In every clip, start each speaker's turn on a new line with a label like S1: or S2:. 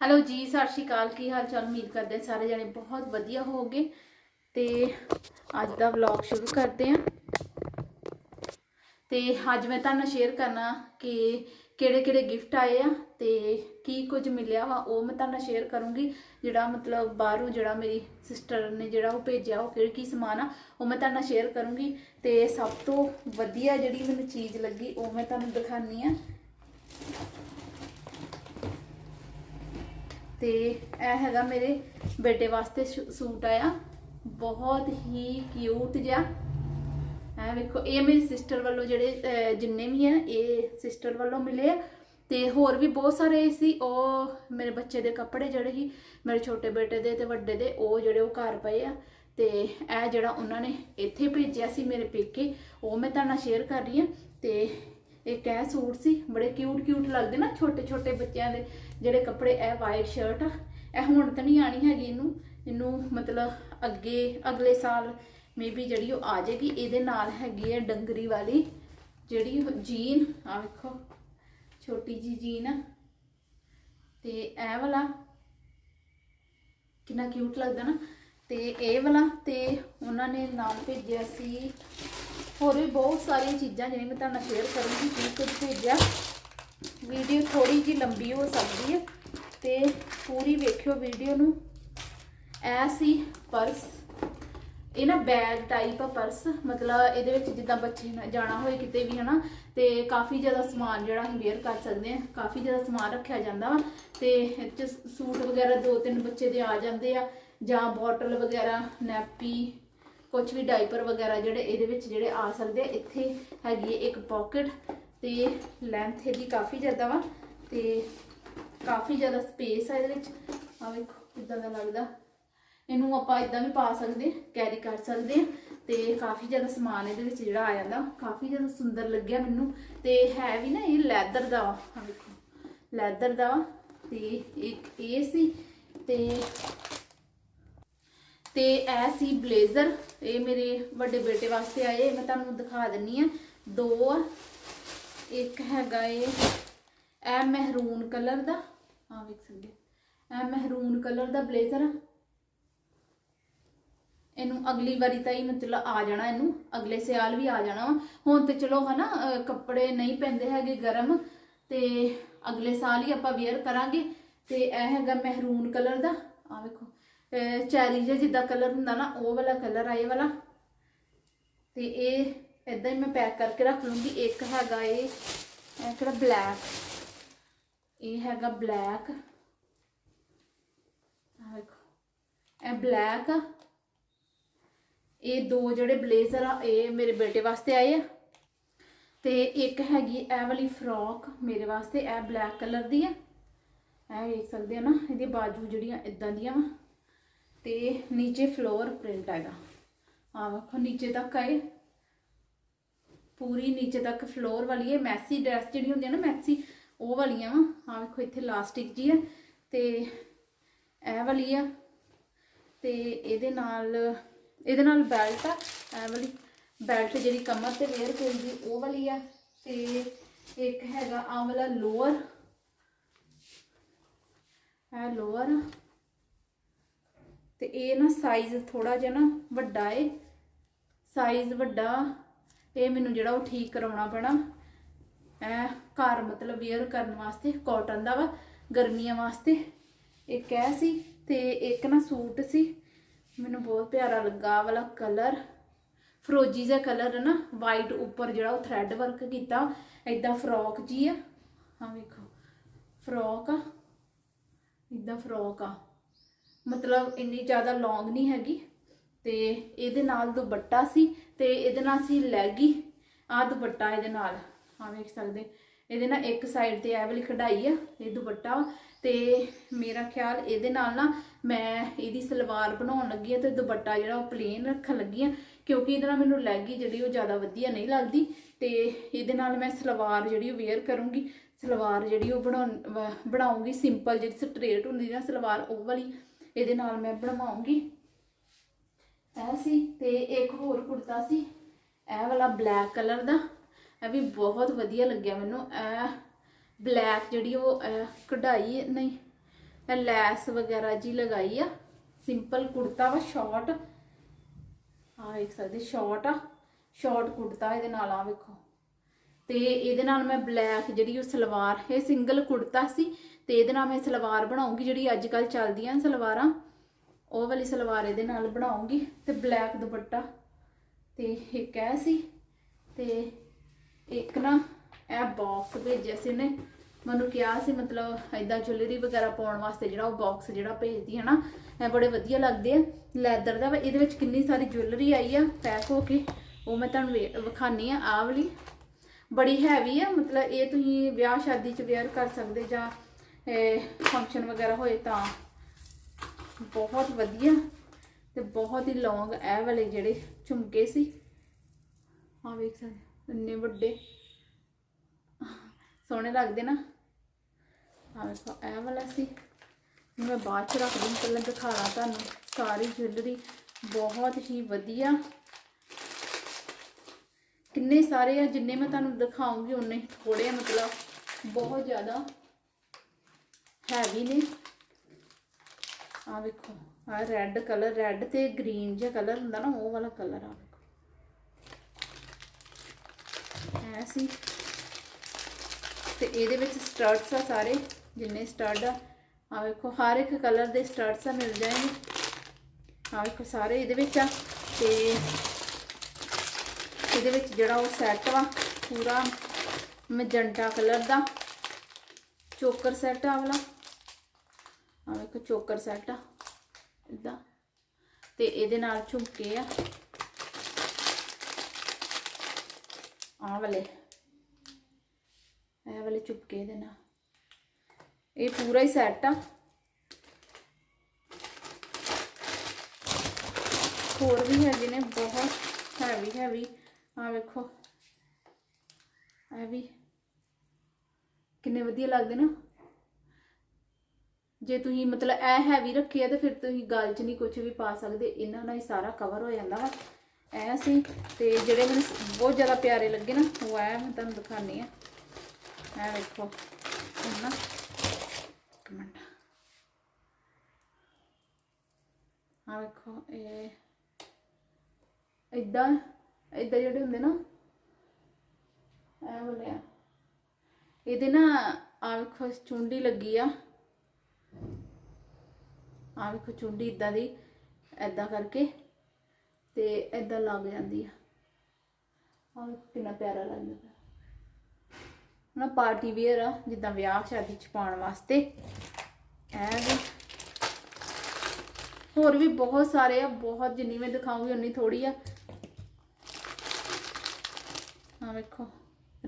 S1: Hello ਜੀ, ਸਤਿ ਸ਼੍ਰੀ ਅਕਾਲ। ਕੀ ਹਾਲ ਚਾਲ? ਉਮੀਦ ਕਰਦੇ ਸਾਰੇ ਜਣੇ ਬਹੁਤ ਵਧੀਆ ਹੋਵੋਗੇ। ਤੇ ਅੱਜ ਦਾ ਵਲੌਗ ਸ਼ੁਰੂ ਕਰਦੇ ਹਾਂ। ਤੇ ਅੱਜ ਮੈਂ ਤੁਹਾਨੂੰ ਸ਼ੇਅਰ ਕਰਨਾ ਕਿ ਕਿਹੜੇ ਕਿਹੜੇ ਗਿਫਟ ਆਏ ਆ ਤੇ ਕੀ ਕੁਝ ਮਿਲਿਆ ਵਾ, ਉਹ ਮੈਂ ਤੁਹਾਨੂੰ ਸ਼ੇਅਰ ਕਰੂੰਗੀ। ਜਿਹੜਾ ਮਤਲਬ ਬਾਹਰੋਂ ਜਿਹੜਾ ਮੇਰੀ ਸਿਸਟਰ ਨੇ ਜਿਹੜਾ ਉਹ ਭੇਜਿਆ, ਉਹ ਕਿਹੜੀ ਕੀ ਸਮਾਨ ਆ, ਉਹ ਮੈਂ ਤੁਹਾਡੇ ਨਾਲ ਸ਼ੇਅਰ ਕਰੂੰਗੀ। ਤੇ ਸਭ ਤੋਂ ਵਧੀਆ ਜਿਹੜੀ ਮੈਨੂੰ ਚੀਜ਼ ਲੱਗੀ, ਉਹ ਮੈਂ ਤੁਹਾਨੂੰ ਦਿਖਾਨੀ ਆ ਤੇ ਇਹ ਹੈਗਾ ਮੇਰੇ ਬੇਟੇ ਵਾਸਤੇ ਸ਼ੂ- ਸੂਟ ਆਇਆ। ਬਹੁਤ ਹੀ ਕਿਊਟ ਜਿਹਾ। ਇਹ ਵੇਖੋ, ਇਹ ਮੇਰੀ ਸਿਸਟਰ ਵੱਲੋਂ ਜਿਹੜੇ ਜਿੰਨੇ ਵੀ ਆ ਇਹ ਸਿਸਟਰ ਵੱਲੋਂ ਮਿਲੇ ਆ। ਤੇ ਹੋਰ ਵੀ ਬਹੁਤ ਸਾਰੇ ਸੀ, ਉਹ ਮੇਰੇ ਬੱਚੇ ਦੇ ਕੱਪੜੇ ਜਿਹੜੇ ਸੀ, ਮੇਰੇ ਛੋਟੇ ਬੇਟੇ ਦੇ ਤੇ ਵੱਡੇ ਦੇ, ਉਹ ਜਿਹੜੇ ਉਹ ਘਰ ਪਏ ਆ। ਤੇ ਇਹ ਜਿਹੜਾ ਉਹਨਾਂ ਨੇ ਇੱਥੇ ਭੇਜਿਆ ਸੀ ਮੇਰੇ ਪੇਕੇ, ਉਹ ਮੈਂ ਤੁਹਾਡੇ ਨਾਲ ਸ਼ੇਅਰ ਕਰ ਰਹੀ ਹਾਂ। ਤੇ ਇੱਕ ਇਹ ਸੂਟ ਸੀ, ਬੜੇ ਕਿਊਟ ਕਿਊਟ ਲੱਗਦੇ ਨਾ ਛੋਟੇ ਛੋਟੇ ਬੱਚਿਆਂ ਦੇ, ਜਿਹੜੇ ਕੱਪੜੇ, ਇਹ ਵਾਈਟ ਸ਼ਰਟ ਆ। ਇਹ ਹੁਣ ਤਾਂ ਨਹੀਂ ਆਣੀ ਹੈਗੀ ਇਹਨੂੰ ਇਹਨੂੰ ਮਤਲਬ ਅੱਗੇ, ਅਗਲੇ ਸਾਲ ਮੇਬੀ ਜਿਹੜੀ ਉਹ ਆ ਜਾਏਗੀ, ਇਹਦੇ ਨਾਲ ਹੈਗੀ ਹੈ ਡੰਗਰੀ ਵਾਲੀ ਜਿਹੜੀ ਜੀਨ, ਆ ਵੇਖੋ, ਛੋਟੀ ਜੀ ਜੀਨ ਆ। ਤੇ ਇਹ ਵਾਲਾ ਕਿੰਨਾ ਕਿਊਟ ਲੱਗਦਾ ਨਾ। ਤੇ ਇਹ ਵਾਲਾ ਤੇ ਉਹਨਾਂ ਨੇ ਨਾਲ ਭੇਜਿਆ ਸੀ। ਹੋਰ ਵੀ ਬਹੁਤ ਸਾਰੀਆਂ ਚੀਜ਼ਾਂ ਜਿਹੜੀਆਂ ਮੈਂ ਤੁਹਾਨੂੰ ਸ਼ੇਅਰ ਕਰੂੰਗੀ ਕੀ ਕੁਝ ਭੇਜਿਆ। ਵੀਡੀਓ ਥੋੜੀ ਜੀ ਲੰਬੀ ਹੋ ਸਕਦੀ ਹੈ ਤੇ ਪੂਰੀ ਵੇਖਿਓ ਵੀਡੀਓ ਨੂੰ। ਐ ਸੀ ਪਰਸ। ਇਹ ਨਾ ਬੈਗ ਟਾਈਪ ਆ ਪਰਸ। ਮਤਲਬ ਇਹਦੇ ਵਿੱਚ ਜਿੱਦਾਂ ਬੱਚੇ ਨੇ ਜਾਣਾ ਹੋਏ ਕਿਤੇ ਵੀ, ਹਨਾ? ਤੇ ਕਾਫੀ ਜ਼ਿਆਦਾ ਸਮਾਨ ਜਿਹੜਾ ਅਸੀਂ ਵੇਅਰ ਕਰ ਸਕਦੇ ਆ ਕਾਫੀ ਜ਼ਿਆਦਾ ਸਮਾਨ ਰੱਖਿਆ ਜਾਂਦਾ ਵਾ। ਤੇ ਇਹ 'ਚ ਸੂਟ ਵਗੈਰਾ ਦੋ ਤਿੰਨ ਬੱਚੇ ਦੇ ਆ ਜਾਂਦੇ ਆ। ਜਾਂ ਬੋਟਲ ਵਗੈਰਾ, ਨੈਪੀ ਕੁਝ ਵੀ ਡਾਈਪਰ ਵਗੈਰਾ ਜਿਹੜੇ ਇਹਦੇ ਵਿੱਚ ਜਿਹੜੇ ਆ ਸਕਦੇ ਆ, ਇੱਥੇ ਹੈਗੀ ਹੈ ਇੱਕ ਪਾਕਟ ਤੇ ਲੈਂਥ ਇਹਦੀ ਕਾਫੀ ਜ਼ਿਆਦਾ ਵਾ ਤੇ ਕਾਫੀ ਜ਼ਿਆਦਾ ਸਪੇਸ ਆ ਇਹਦੇ ਵਿੱਚ। ਆ ਵੇਖੋ ਕਿੱਦਾਂ ਦਾ ਲੱਗਦਾ। ਇਹਨੂੰ ਆਪਾਂ ਇਦਾਂ ਵੀ ਪਾ ਸਕਦੇ ਕੈਰੀ ਕਰ ਸਕਦੇ ਆ ਤੇ ਕਾਫੀ ਜ਼ਿਆਦਾ ਸਮਾਨ ਇਹਦੇ ਵਿੱਚ ਜਿਹੜਾ ਆ ਜਾਂਦਾ, ਕਾਫੀ ਜ਼ਿਆਦਾ ਸੁੰਦਰ ਲੱਗਿਆ ਮੈਨੂੰ। ਤੇ ਹੈ ਵੀ ਨਾ ਇਹ ਲੈਦਰ ਦਾ ਵਾ। ਆ ਵੇਖੋ ਲੈਦਰ ਦਾ ਵਾ ਤੇ ਇੱਕ ਇਹ ਸੀ ਤੇ ਤੇ ਇਹ ਸੀ ਬਲੇਜ਼ਰ। ਇਹ ਮੇਰੇ ਵੱਡੇ ਬੇਟੇ ਵਾਸਤੇ ਆਏ। ਮੈਂ ਤੁਹਾਨੂੰ ਦਿਖਾ ਦਿੰਨੀ ਆ। ਦੋ ਆ। ਇੱਕ ਹੈਗਾ ਇਹ ਇਹ ਮਹਿਰੂਨ ਕਲਰ ਦਾ। ਆ ਵੇਖ ਸਕਦੇ ਇਹ ਮਹਿਰੂਨ ਕਲਰ ਦਾ ਬਲੇਜ਼ਰ ਆ। ਇਹਨੂੰ ਅਗਲੀ ਵਾਰੀ ਤਾਂ ਹੀ ਮਤਲਬ ਆ ਜਾਣਾ ਇਹਨੂੰ। ਅਗਲੇ ਸਿਆਲ ਵੀ ਆ ਜਾਣਾ ਵਾ। ਹੁਣ ਤੇ ਚਲੋ ਹਨਾ, ਅਹ ਕੱਪੜੇ ਨਹੀਂ ਪੈਂਦੇ ਹੈਗੇ ਗਰਮ। ਤੇ ਅਗਲੇ ਸਾਲ ਹੀ ਆਪਾਂ ਵੇਅਰ ਕਰਾਂਗੇ। ਤੇ ਇਹ ਹੈਗਾ ਮਹਿਰੂਨ ਕਲਰ ਦਾ। ਆ ਵੇਖੋ। ਚੈਰੀ ਜਿਹਾ ਜਿੱਦਾਂ ਕਲਰ ਹੁੰਦਾ ਨਾ, ਉਹ ਵਾਲਾ ਕਲਰ ਆ ਇਹ ਵਾਲਾ। ਤੇ ਇਹ ਇਦਾਂ ਹੀ ਮੈਂ ਪੈਕ ਕਰਕੇ ਰੱਖ ਲੂੰਗੀ। ਇੱਕ ਹੈਗਾ ਇਹ ਕਿਹੜਾ ਬਲੈਕ ਇਹ ਹੈਗਾ ਬਲੈਕ ਇਹ ਬਲੈਕ ਆ। ਇਹ ਦੋ ਜਿਹੜੇ ਬਲੇਜ਼ਰ ਆ, ਇਹ ਮੇਰੇ ਬੇਟੇ ਵਾਸਤੇ ਆਏ ਆ। ਤੇ ਇੱਕ ਹੈਗੀ ਇਹ ਵਾਲੀ ਫਰੋਕ ਮੇਰੇ ਵਾਸਤੇ, ਇਹ ਬਲੈਕ ਕਲਰ ਦੀ ਆ। ਇਹ ਵੇਖ ਸਕਦੇ ਆ ਨਾ, ਇਹਦੀ ਬਾਜੂ ਜਿਹੜੀਆਂ ਇਦਾਂ ਦੀਆਂ ਵਾ। ਤੇ ਨੀਚੇ ਫਲੋਰ ਪ੍ਰਿੰਟ ਹੈਗਾ। ਆ ਵੇਖੋ, ਨੀਚੇ ਤੱਕ ਆਏ। ਪੂਰੀ ਨੀਚੇ ਤੱਕ ਫਲੋਰ ਵਾਲੀ ਹੈ। ਮੈਸੀ ਡਰੈਸ ਜਿਹੜੀ ਹੁੰਦੀ ਹੈ ਨਾ ਮੈਸੀ ਉਹ ਵਾਲੀਆਂ ਵਾ। ਆ ਵੇਖੋ, ਇੱਥੇ ਲਾਸਟਿਕ ਜੀ ਹੈ। ਤੇ ਇਹ ਵਾਲੀ ਆ। ਤੇ ਇਹਦੇ ਨਾਲ ਇਹਦੇ ਨਾਲ ਬੈਲਟ ਆ। ਇਹ ਵਾਲੀ ਬੈਲਟ ਜਿਹੜੀ ਕਮਰ ਤੇ ਵੇਅਰ ਕਰੀਦੀ ਉਹ ਵਾਲੀ ਆ। ਤੇ ਇੱਕ ਹੈਗਾ ਆ ਵਾਲਾ ਲੋਅਰ ਇਹ ਲੋਅਰ ਤੇ ਇਹ ਨਾ ਸਾਈਜ਼ ਥੋੜਾ ਜਿਹਾ ਨਾ ਵੱਡਾ ਏ। ਸਾਈਜ਼ ਵੱਡਾ, ਇਹ ਮੈਨੂੰ ਜਿਹੜਾ ਉਹ ਠੀਕ ਕਰਾਉਣਾ ਪੈਣਾ। ਇਹ ਘਰ ਮਤਲਬ ਵੇਅਰ ਕਰਨ ਵਾਸਤੇ ਕਾਟਨ ਦਾ ਵਾ, ਗਰਮੀਆਂ ਵਾਸਤੇ। ਇੱਕ ਇਹ ਸੀ ਤੇ ਇੱਕ ਨਾ ਸੂਟ ਸੀ। ਮੈਨੂੰ ਬਹੁਤ ਪਿਆਰਾ ਲੱਗਾ ਵਾਲਾ ਕਲਰ ਫਰੋਜੀ ਜਿਹਾ ਕਲਰ ਹੈ ਨਾ ਵਾਈਟ ਉੱਪਰ ਜਿਹੜਾ ਉਹ ਥ੍ਰੈਡ ਵਰਕ ਕੀਤਾ। ਇਦਾਂ ਫਰੋਕ ਜੀ ਆ। ਹਾਂ ਵੇਖੋ ਫਰੋਕ ਆ। ਇਦਾਂ ਫਰੋਕ ਆ। ਮਤਲਬ ਇੰਨੀ ਜ਼ਿਆਦਾ ਲੌਂਗ ਨਹੀਂ ਹੈਗੀ ਤੇ ਇਹਦੇ ਨਾਲ ਦੁਪੱਟਾ ਸੀ ਤੇ ਇਹਦੇ ਨਾਲ ਸੀ ਲੈਗੀ ਆ ਦੁਪੱਟਾ ਇਹਦੇ ਨਾਲ ਆ ਵੇਖ ਸਕਦੇ। ਇਹਦੇ ਨਾਲ ਇੱਕ ਸਾਈਡ ਤੇ ਇਹ ਵਾਲੀ ਕਢਾਈ ਆ, ਇਹ ਦੁਪੱਟਾ ਵਾ, ਤੇ ਮੇਰਾ ਖਿਆਲ ਇਹਦੇ ਨਾਲ ਨਾ ਮੈਂ ਇਹਦੀ ਸਲਵਾਰ ਬਣਾਉਣ ਲੱਗੀ ਆ ਤੇ ਦੁਪੱਟਾ ਜਿਹੜਾ ਉਹ ਪਲੇਨ ਰੱਖਣ ਲੱਗੀ ਆ, ਕਿਉਂਕਿ ਇਹਦੇ ਨਾਲ ਮੈਨੂੰ ਲੈਗੀ ਜਿਹੜੀ ਉਹ ਜ਼ਿਆਦਾ ਵਧੀਆ ਨਹੀਂ ਲੱਗਦੀ, ਤੇ ਇਹਦੇ ਨਾਲ ਮੈਂ ਸਲਵਾਰ ਜਿਹੜੀ ਉਹ ਵੇਅਰ ਕਰੂੰਗੀ, ਸਲਵਾਰ ਜਿਹੜੀ ਉਹ ਬਣਾਉਣ ਵ- ਬਣਾਉਂਗੀ ਸਿੰਪਲ ਜਿਹੜੀ ਸਟ੍ਰੇਟ ਹੁੰਦੀ ਨਾ ਸਲਵਾਰ, ਉਹ ਵਾਲੀ ਇਹਦੇ ਨਾਲ ਮੈਂ ਬਣਵਾਉਂਗੀ। ਇਹ ਸੀ ਤੇ ਇੱਕ ਹੋਰ ਕੁੜਤਾ ਸੀ। ਇਹ ਵਾਲਾ ਬਲੈਕ ਕਲਰ ਦਾ। ਇਹ ਵੀ ਬਹੁਤ ਵਧੀਆ ਲੱਗਿਆ ਮੈਨੂੰ। ਇਹ ਬਲੈਕ ਜਿਹੜੀ ਉਹ ਕਢਾਈ ਨਹੀਂ, ਇਹ ਲੈਸ ਵਗੈਰਾ ਜੀ ਲਗਾਈ ਆ। ਸਿੰਪਲ ਕੁੜਤਾ ਵਾ ਸ਼ਾਰਟ ਆ ਵੇਖ ਸਕਦੇ ਸ਼ਾਰਟ ਆ। ਸ਼ਾਰਟ ਕੁੜਤਾ ਇਹਦੇ ਨਾਲ ਆ ਵੇਖੋ। ਤੇ ਇਹਦੇ ਨਾਲ ਮੈਂ ਬਲੈਕ ਜਿਹੜੀ ਉਹ ਸਲਵਾਰ, ਇਹ ਸਿੰਗਲ ਕੁੜਤਾ ਸੀ। ਤੇ ਇਹਦੇ ਨਾਲ ਮੈਂ ਸਲਵਾਰ ਬਣਾਉਂਗੀ ਜਿਹੜੀ ਅੱਜ ਕੱਲ ਚੱਲਦੀਆਂ ਸਲਵਾਰਾਂ, ਉਹ ਵਾਲੀ ਸਲਵਾਰ ਇਹਦੇ ਨਾਲ ਬਣਾਉਂਗੀ ਤੇ ਬਲੈਕ ਦੁਪੱਟਾ ਤੇ ਇੱਕ ਐ ਸੀ ਤੇ ਇੱਕ ਨਾ ਇਹ ਬਾਕਸ ਭੇਜਿਆ ਸੀ ਨੇ ਮੈਨੂੰ ਕਿਹਾ ਸੀ ਮਤਲਬ ਐਦਾਂ ਜੁਐਲਰੀ ਵਗੈਰਾ ਪਾਉਣ ਵਾਸਤੇ ਜਿਹੜਾ ਉਹ ਬਾਕਸ ਜਿਹੜਾ ਭੇਜਦੀ ਹੈ ਨਾ, ਇਹ ਬੜੇ ਵਧੀਆ ਲੱਗਦੇ ਆ। ਲੈਦਰ ਦਾ ਵਾ, ਇਹਦੇ ਵਿੱਚ ਕਿੰਨੀ ਸਾਰੀ ਜੁਐਲਰੀ ਆਈ ਆ ਪੈਕ ਹੋ ਕੇ, ਉਹ ਮੈਂ ਤੁਹਾਨੂੰ ਵੇ- ਵਿਖਾਨੀ ਆ ਆਹ ਵਾਲੀ। ਬੜੀ ਹੈਵੀ ਆ, ਮਤਲਬ ਇਹ ਤੁਸੀਂ ਵਿਆਹ ਸ਼ਾਦੀ ਚ ਵੇਅਰ ਕਰ ਸਕਦੇ ਜਾਂ ਫੰਕਸ਼ਨ ਵਗੈਰਾ ਹੋਏ ਤਾਂ ਬਹੁਤ ਵਧੀਆ ਤੇ ਬਹੁਤ ਹੀ ਲੌਂਗ ਇਹ ਵਾਲੇ ਜਿਹੜੇ ਝੁਮਕੇ ਸੀ। ਆ ਵੇਖ ਸਕਦੇ ਇੰਨੇ ਵੱਡੇ। ਸੋਹਣੇ ਲੱਗਦੇ ਨਾ। ਆ ਵੇਖੋ, ਇਹ ਵਾਲਾ ਸੀ। ਮੈਂ ਬਾਅਦ ਚ ਰੱਖ ਦੂੰ, ਪਹਿਲਾਂ ਦਿਖਾਣਾ ਤੁਹਾਨੂੰ। ਸਾਰੀ ਜੁਐਲਰੀ ਬਹੁਤ ਹੀ ਵਧੀਆ। ਕਿੰਨੇ ਸਾਰੇ ਆ, ਜਿੰਨੇ ਮੈਂ ਤੁਹਾਨੂੰ ਦਿਖਾਉਂਗੀ, ਉਨੇ ਥੋੜੇ ਮਤਲਬ ਬਹੁਤ ਜ਼ਿਆਦਾ। ਹੈਵੀ ਨੇ। ਆ ਵੇਖੋ ਆ ਰੈੱਡ ਕਲਰ ਰੈੱਡ ਤੇ ਗ੍ਰੀਨ ਜਿਹਾ ਕਲਰ ਹੁੰਦਾ ਨਾ, ਉਹ ਵਾਲਾ ਕਲਰ ਆ ਵੇਖੋ। ਐ ਤੇ ਇਹਦੇ ਵਿੱਚ ਸਟਰਟਸ ਆ ਸਾਰੇ, ਜਿੰਨੇ ਸਟਰਟ ਆ। ਆ ਵੇਖੋ, ਹਰ ਇੱਕ ਕਲਰ ਦੇ ਸਟਰਟਸ ਆ ਮਿਲ ਜਾਣਗੇ। ਆ ਵੇਖੋ, ਸਾਰੇ ਇਹਦੇ ਵਿੱਚ ਆ। ਤੇ ਇਹਦੇ ਵਿੱਚ ਜਿਹੜਾ ਉਹ ਸੈੱਟ ਵਾ, ਪੂਰਾ ਮੈਜੈਂਟਾ ਕਲਰ ਦਾ। ਚੋਕਰ ਸੈੱਟ ਆ ਵਾਲਾ। ਆ ਵੇਖੋ, ਚੋਕਰ ਸੈੱਟ ਆ ਇਦਾਂ ਤੇ ਇਹਦੇ ਨਾਲ ਝੁਮਕੇ ਆ। ਆ ਵਾਲੇ। ਇਹ ਵਾਲੇ ਝੁਮਕੇ ਦੇ ਨਾਲ। ਇਹ ਪੂਰਾ ਹੀ ਸੈੱਟ ਆ। ਹੋਰ ਵੀ ਹੈਗੇ ਨੇ, ਬਹੁਤ ਹੈਵੀ ਹੈਵੀ ਆ ਵੇਖੋ। ਇਹ ਵੀ ਕਿੰਨੇ ਵਧੀਆ ਲੱਗਦੇ ਨਾ। ਜੇ ਤੁਸੀਂ ਮਤਲਬ ਇਹ ਹੈਵੀ ਰੱਖੀ ਆ ਤੇ ਫਿਰ ਤੁਸੀਂ ਗਲ 'ਚ ਨਹੀਂ ਕੁਝ ਵੀ ਪਾ ਸਕਦੇ, ਇਹਨਾਂ ਨਾਲ ਹੀ ਸਾਰਾ ਕਵਰ ਹੋ ਜਾਂਦਾ ਵਾ। ਐ ਸੀ, ਤੇ ਜਿਹੜੇ ਮੈਨੂੰ ਬਹੁਤ ਜ਼ਿਆਦਾ ਪਿਆਰੇ ਲੱਗੇ ਨਾ, ਉਹ ਐ ਮੈਂ ਤੁਹਾਨੂੰ ਦਿਖਾਣੀ ਆ। ਇਹ ਵੇਖੋ ਨਾ, ਇੱਕ ਆ ਵੇਖੋ, ਇਹ ਇਦਾਂ ਇਦਾਂ ਜਿਹੜੇ ਹੁੰਦੇ ਨਾ, ਐ ਬੋਲਿਆ। ਇਹਦੇ ਨਾ ਆ ਵੇਖੋ, ਚੁੰਡੀ ਲੱਗੀ ਆ। ਆ ਵੇਖੋ ਚੁੰਡੀ ਇਦਾਂ ਦੀ ਐਦਾਂ ਕਰਕੇ ਤੇ ਐਦਾਂ ਲੱਗ ਜਾਂਦੀ ਆ। ਆ ਕਿੰਨਾ ਪਿਆਰਾ ਲੱਗਦਾ ਪਿਆ। ਨਾ ਪਾਰਟੀ ਵੇਅਰ ਆ, ਜਿੱਦਾਂ ਵਿਆਹ ਸ਼ਾਦੀ ਚ ਪਾਉਣ ਵਾਸਤੇ। ਐ ਹੋਰ ਵੀ ਬਹੁਤ ਸਾਰੇ ਆ, ਬਹੁਤ ਜਿੰਨੀ ਮੈਂ ਦਿਖਾਉਂਗੀ ਉਨੀ ਥੋੜੀ ਆ। ਆ ਵੇਖੋ,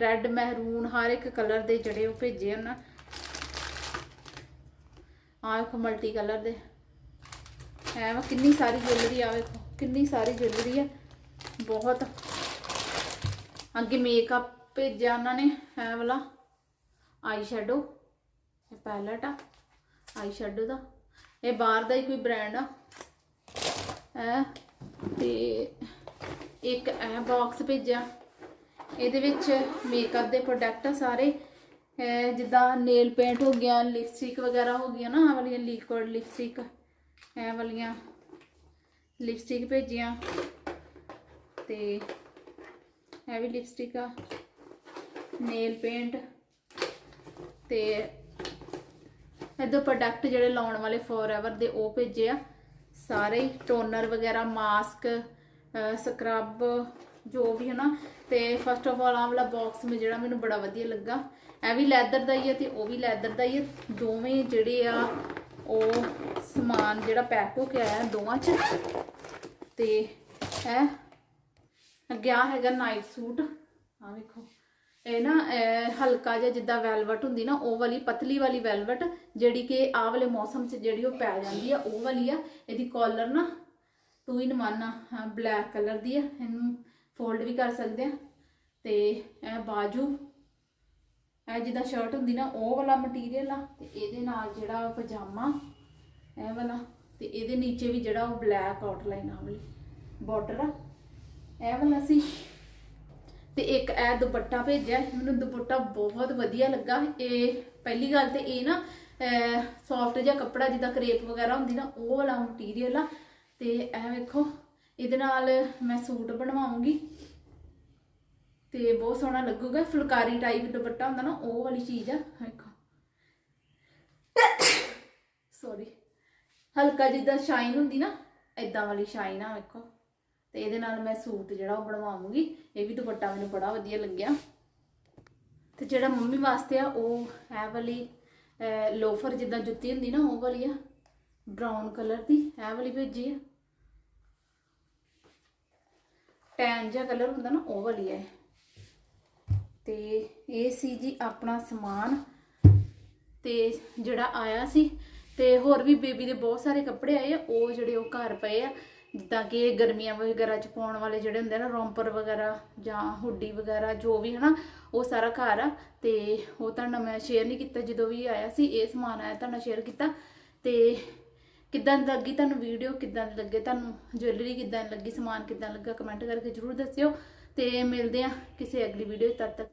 S1: ਰੈੱਡ, ਮਹਿਰੂਨ ਹਰ ਇੱਕ ਕਲਰ ਦੇ ਜਿਹੜੇ ਉਹ ਭੇਜੇ ਉਹਨਾਂ ਆ ਵੇਖੋ ਮਲਟੀ ਕਲਰ ਦੇ। ਐ ਵਾ, ਕਿੰਨੀ ਸਾਰੀ ਜੁਐਲਰੀ ਆ ਵੇਖੋ, ਕਿੰਨੀ ਸਾਰੀ ਜੁਐਲਰੀ ਆ, ਬਹੁਤ। ਅੱਗੇ ਮੇਕਅਪ ਭੇਜਿਆ ਉਹਨਾਂ ਨੇ ਐ ਵਾਲਾ ਆਈ ਸ਼ੈਡੋ ਇਹ ਪੈਲਟ ਆ ਆਈ ਸ਼ੈਡੋ ਦਾ। ਇਹ ਬਾਹਰ ਦਾ ਹੀ ਕੋਈ ਬ੍ਰਾਂਡ ਆ ਐ ਤੇ ਇੱਕ ਐ ਬਾਕਸ ਭੇਜਿਆ। ਇਹਦੇ ਵਿੱਚ ਮੇਕਅਪ ਦੇ ਪ੍ਰੋਡਕਟ ਆ ਸਾਰੇ ਜਿੱਦਾਂ ਨੇਲ ਪੇਂਟ ਹੋ ਗਿਆ ਲਿਪਸਟਿਕ ਵਗੈਰਾ ਹੋ ਗਈਆਂ ਨਾ, ਆਹ ਵਾਲੀਆਂ ਲਿਕਵਿਡ ਲਿਪਸਟਿਕ ਐ ਵਾਲੀਆਂ ਲਿਪਸਟਿਕ ਭੇਜੀਆਂ ਤੇ ਇਹ ਵੀ ਲਿਪਸਟਿਕ ਆ ਨੇਲ ਪੇਂਟ ਤੇ ਇਹਦੇ ਪ੍ਰੋਡਕਟ ਜਿਹੜੇ ਲਾਉਣ ਵਾਲੇ ਫੋਰਐਵਰ ਦੇ ਉਹ ਭੇਜੇ ਆ। ਸਾਰੇ ਹੀ ਟੋਨਰ ਵਗੈਰਾ ਮਾਸਕ ਸਕਰਬ ਜੋ ਵੀ ਹੈ ਨਾ। ਤੇ ਫਸਟ ਆਫ ਆਲ ਆਹ ਵਾਲਾ ਬਾਕਸ ਮੇ ਜਿਹੜਾ ਮੈਨੂੰ ਬੜਾ ਵਧੀਆ ਲੱਗਾ। ਇਹ ਵੀ ਲੈਦਰ ਦਾ ਹੀ ਹੈ ਤੇ ਉਹ ਵੀ ਲੈਦਰ ਦਾ ਹੀ ਹੈ। ਦੋਵੇਂ ਜਿਹੜੇ ਆ ਉਹ ਸਮਾਨ ਜਿਹੜਾ ਪੈਕ ਹੋ ਕੇ ਆਇਆ ਦੋਵਾਂ ਚ ਤੇ ਇਹ ਗਿਆ ਹੈਗਾ ਨਾਈਟ ਸੂਟ ਆ ਵੇਖੋ। ਇਹ ਨਾ ਹਲਕਾ ਜਿਹਾ ਜਿੱਦਾਂ ਵੈਲਵਟ ਹੁੰਦੀ ਨਾ, ਉਹ ਵਾਲੀ, ਪਤਲੀ ਵਾਲੀ ਵੈਲਵਟ ਜਿਹੜੀ ਕਿ ਆਹ ਵਾਲੇ ਮੌਸਮ 'ਚ ਜਿਹੜੀ ਉਹ ਪੈ ਜਾਂਦੀ ਆ, ਉਹ ਵਾਲੀ ਆ। ਇਹਦੀ ਕਾਲਰ ਨਾ ਟੂ ਇਨ ਵਨ ਆ ਬਲੈਕ ਕਲਰ ਦੀ ਆ। ਇਹਨੂੰ ਫੋਲਡ ਵੀ ਕਰ ਸਕਦੇ ਆ। ਤੇ ਇਹ ਬਾਜੂ ਇਹ ਜਿੱਦਾਂ ਸ਼ਰਟ ਹੁੰਦੀ ਨਾ, ਉਹ ਵਾਲਾ ਮਟੀਰੀਅਲ ਆ, ਤੇ ਇਹਦੇ ਨਾਲ ਜਿਹੜਾ ਪਜਾਮਾ ਇਹ ਵਾਲਾ, ਤੇ ਇਹਦੇ ਨੀਚੇ ਵੀ ਜਿਹੜਾ ਉਹ ਬਲੈਕ ਆਊਟਲਾਈਨ ਆ ਵਾਲੀ ਬਾਰਡਰ ਆ ਇਹ ਵਾਲਾ ਸੀ। ਤੇ ਇੱਕ ਇਹ ਦੁਪੱਟਾ ਭੇਜਿਆ, ਮੈਨੂੰ ਦੁਪੱਟਾ ਬਹੁਤ ਵਧੀਆ ਲੱਗਾ। ਇਹ ਪਹਿਲੀ ਗੱਲ ਤੇ ਇਹ ਨਾ ਸੌਫਟ ਜਿਹਾ ਕੱਪੜਾ ਜਿੱਦਾਂ ਕਰੇਪ ਵਗੈਰਾ ਹੁੰਦੀ ਨਾ, ਉਹ ਵਾਲਾ ਮਟੀਰੀਅਲ ਆ। ਤੇ ਇਹ ਵੇਖੋ, ਇਹਦੇ ਨਾਲ ਮੈਂ ਸੂਟ ਬਣਵਾਉਂਗੀ। ਤੇ ਬਹੁਤ ਸੋਹਣਾ ਲੱਗੂਗਾ, ਫੁਲਕਾਰੀ ਟਾਈਪ ਦੁਪੱਟਾ ਹੁੰਦਾ ਨਾ, ਉਹ ਵਾਲੀ ਚੀਜ਼ ਆ। ਵੇਖੋ ਸੌਰੀ ਹਲਕਾ ਜਿੱਦਾਂ ਸ਼ਾਈਨ ਹੁੰਦੀ ਨਾ ਇਦਾਂ ਵਾਲੀ ਸ਼ਾਈਨ ਆ, ਵੇਖੋ। ਤੇ ਇਹਦੇ ਨਾਲ ਮੈਂ ਸੂਟ ਜਿਹੜਾ ਉਹ ਬਣਵਾਉਂਗੀ ਇਹ ਵੀ ਦੁਪੱਟਾ ਮੈਨੂੰ ਬੜਾ ਵਧੀਆ ਲੱਗਿਆ। ਤੇ ਜਿਹੜਾ ਮੰਮੀ ਵਾਸਤੇ ਆ, ਉਹ ਇਹ ਵਾਲੀ ਲੋਫਰ ਜਿੱਦਾਂ ਜੁੱਤੀ ਹੁੰਦੀ ਨਾ, ਉਹ ਵਾਲੀ ਆ। ਬ੍ਰਾਊਨ ਕਲਰ ਦੀ, ਇਹ ਵਾਲੀ ਭੇਜੀ ਆ। ਟੈਨ ਜਿਹਾ ਕਲਰ ਹੁੰਦਾ ਨਾ, ਉਹ ਵਾਲੀ ਹੈ ਤੇ ਇਹ ਸੀ ਜੀ ਆਪਣਾ ਸਮਾਨ ਤੇ ਜਿਹੜਾ ਆਇਆ ਸੀ ਤੇ ਹੋਰ ਵੀ ਬੇਬੀ ਦੇ ਬਹੁਤ ਸਾਰੇ ਕੱਪੜੇ ਆਏ ਆ, ਉਹ ਜਿਹੜੇ ਉਹ ਘਰ ਪਏ ਆ, ਜਿੱਦਾਂ ਕਿ ਗਰਮੀਆਂ ਵਗੈਰਾ ਚ ਪਾਉਣ ਵਾਲੇ ਜਿਹੜੇ ਹੁੰਦੇ ਆ ਨਾ ਰੌਂਪਰ ਵਗੈਰਾ ਜਾਂ ਹੁੱਡੀ ਵਗੈਰਾ, ਜੋ ਵੀ ਹਨਾ, ਉਹ ਸਾਰਾ ਘਰ ਆ ਤੇ ਉਹ ਤੁਹਾਡੇ ਮੈਂ ਸ਼ੇਅਰ ਨਹੀਂ ਕੀਤਾ, ਜਦੋਂ ਵੀ ਆਇਆ ਸੀ, ਇਹ ਸਮਾਨ ਆਇਆ ਤੁਹਾਡੇ ਸ਼ੇਅਰ ਕੀਤਾ ਤੇ ਕਿੱਦਾਂ ਦੀ ਲੱਗੀ ਤੁਹਾਨੂੰ ਵੀਡੀਓ ਕਿੱਦਾਂ ਲੱਗੇ ਤੁਹਾਨੂੰ ਜੁਐਲਰੀ ਕਿੱਦਾਂ ਦੀ ਲੱਗੀ ਸਮਾਨ, ਕਿੱਦਾਂ ਲੱਗਾ ਕਮੈਂਟ ਕਰਕੇ ਜਰੂਰ ਦੱਸਿਓ ਤੇ ਮਿਲਦੇ ਆ ਕਿਸੇ ਅਗਲੀ ਵੀਡੀਓ ਤਦ ਤੱਕ।